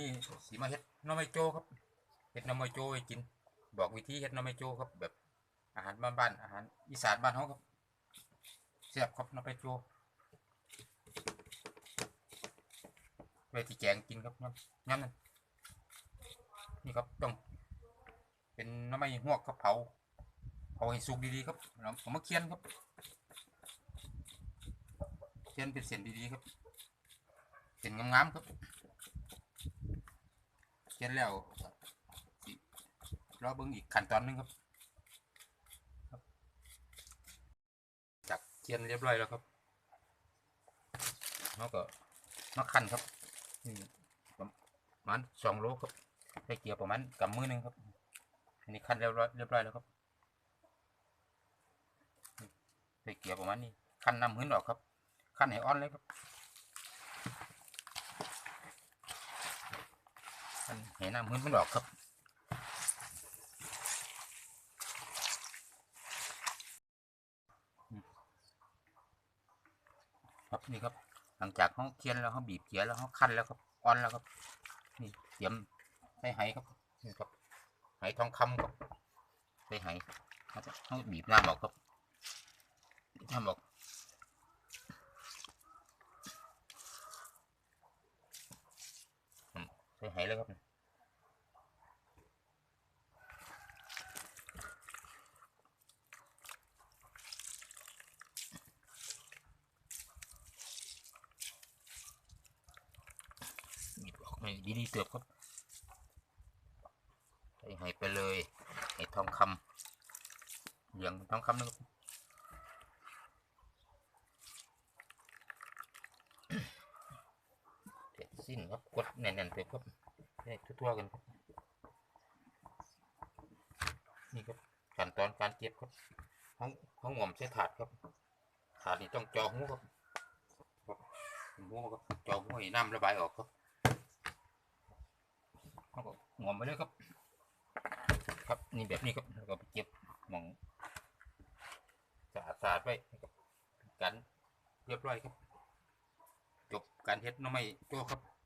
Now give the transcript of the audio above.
นี่สีมาเฮ็ดน้ำไม้โจครับเฮ็ดน้ำไม้โจไว้กิน บอกวิธีเฮ็ดน้ำไม้โจครับแบบอาหารบ้านๆอาหารอีสานบ้านเฮาครับแซ่บครับน้ำไม้โจไว้ที่แกงกินครับน้ำน้ำนั้นนี่ครับต้องเป็นน้ำไม้หวกครับเผาเผาให้สุกดีๆครับแล้วผมมาเคียนครับเคียนเป็นเส้นดีๆครับเส้นงามๆครับ ขียนแล้วรอเบิ่งอีกขั้นตอนหนึงครับครับจากเขียนเรียบร้อยแล้วครับเราก็มาขั้นครับนี่ประมาณสองโลครับใส่เกียร์ประมาณกำมือหนึงครับอันนี้ขั้นเรียบร้อยเรียบร้อยแล้วครับใส่เกียร์ประมาณนี้ขั้นนำหืนออกครับขั้นให้อ่อนเลยครับ มันเห็นน้ำมืนมันออกครับครับนี่ครับ หลังจากเขาเคียนแล้วเขาบีบเกียร์แล้วเขาคั้นแล้วครับอ่อนแล้วครับ นี่เตรียมใส่ไหครับนี่ครับไหทองคำครับใส่ไหาจะเขาบีบน้ำออกครับน้ำออกอื มใส่ไหเลยครับหยิบออกให้ดีๆเติบครับใส่ให้ไปเลยให้ทองคำเหลืองทองคำนะครับเสิ้นครับกดแน่นๆเติบครับให้ทั่วๆกันนี่ครับขั้นตอนการเก็บครับห้องห้องหม่อมใช้ถาดครับถาดนี่ต้องจอหูครับครับหูครับจอหูให้น้ำระบายออกครับเขาก็งอมไปเลยครับ ครับนี่แบบนี้ครับแล้วก็ไปเก็บหมองสะอาดสะอาดไว้นะครับเป็นเรียบร้อยครับ จบการเฮ็ดน้ำไม่ตัวครับ